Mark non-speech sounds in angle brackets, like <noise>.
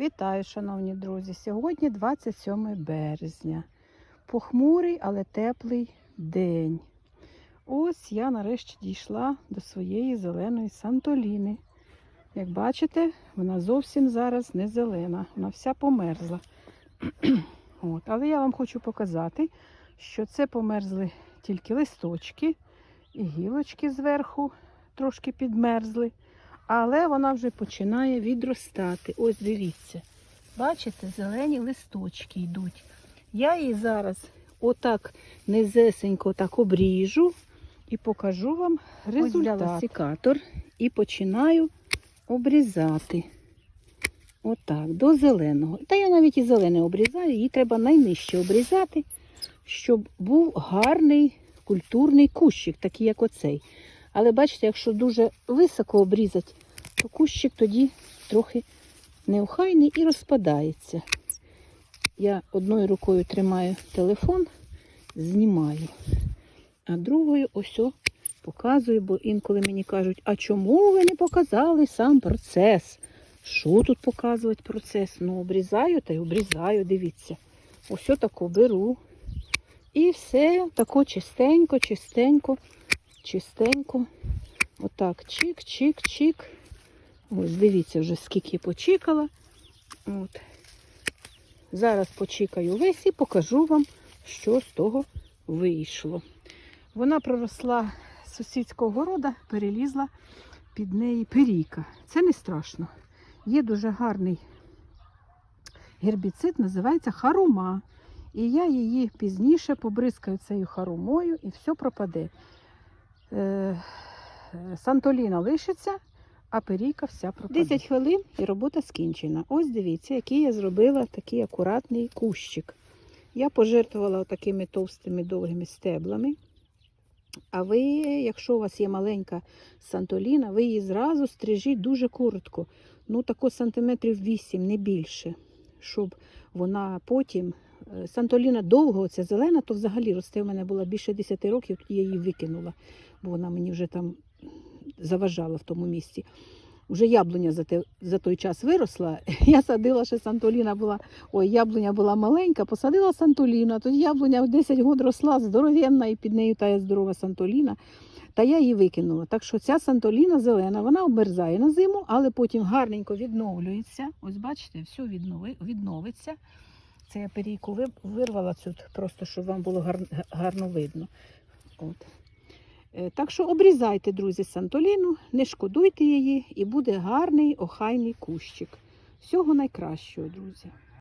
Вітаю, шановні друзі! Сьогодні 27 березня. Похмурий, але теплий день. Ось я нарешті дійшла до своєї зеленої Сантоліни. Як бачите, вона зовсім зараз не зелена, вона вся померзла. <clears throat> От. Але я вам хочу показати, що це померзли тільки листочки і гілочки зверху трошки підмерзли. Але вона вже починає відростати. Ось дивіться. Бачите, зелені листочки йдуть. Я її зараз отак низесенько так обріжу і покажу вам результат. Ось секатор і починаю обрізати. Отак, до зеленого. Та я навіть і зелене обрізаю, її треба найнижче обрізати, щоб був гарний культурний кущик, такий як оцей. Але бачите, якщо дуже високо обрізати, то кущик тоді трохи неохайний і розпадається. Я одною рукою тримаю телефон, знімаю, а другою ось показую, бо інколи мені кажуть, а чому ви не показали сам процес? Що тут показувати процес? Ну, обрізаю та й обрізаю, дивіться. Ось тако беру. І все тако чистенько, чистенько, чистенько. Отак, чик-чик-чик. Ось, дивіться, вже скільки почекала. От. Зараз почекаю весь і покажу вам, що з того вийшло. Вона проросла з сусідського города, перелізла під неї перійка. Це не страшно. Є дуже гарний гербіцид, називається харума. І я її пізніше побризкаю цією харумою і все пропаде. Е, Сантоліна лишиться, а перійка вся пропаде. 10 хвилин і робота скінчена. Ось дивіться, який я зробила такий акуратний кущик. Я пожертвувала такими товстими довгими стеблами. А ви, якщо у вас є маленька сантоліна, ви її зразу стрижіть дуже коротко. Ну, тако сантиметрів 8, не більше. Щоб вона потім. е, Сантоліна довго, оця зелена, то взагалі росте. У мене була більше 10 років, я її викинула, бо вона мені вже там заважала в тому місці. Вже яблуня за, те, за той час виросла. <laughs> Я садила ще Сантоліна була. Ой, яблуня була маленька, посадила Сантоліна. Тоді яблуня 10 років росла здоровенна, і під нею тая здорова Сантоліна. Та я її викинула. Так що ця Сантоліна зелена, вона обмерзає на зиму, але потім гарненько відновлюється. Ось бачите, все віднови, відновиться. Це я перійку вирвала тут, просто щоб вам було гар- гарно видно. От. Е, Так що обрізайте, друзі, Сантоліну, не шкодуйте її, і буде гарний охайний кущик. Всього найкращого, друзі.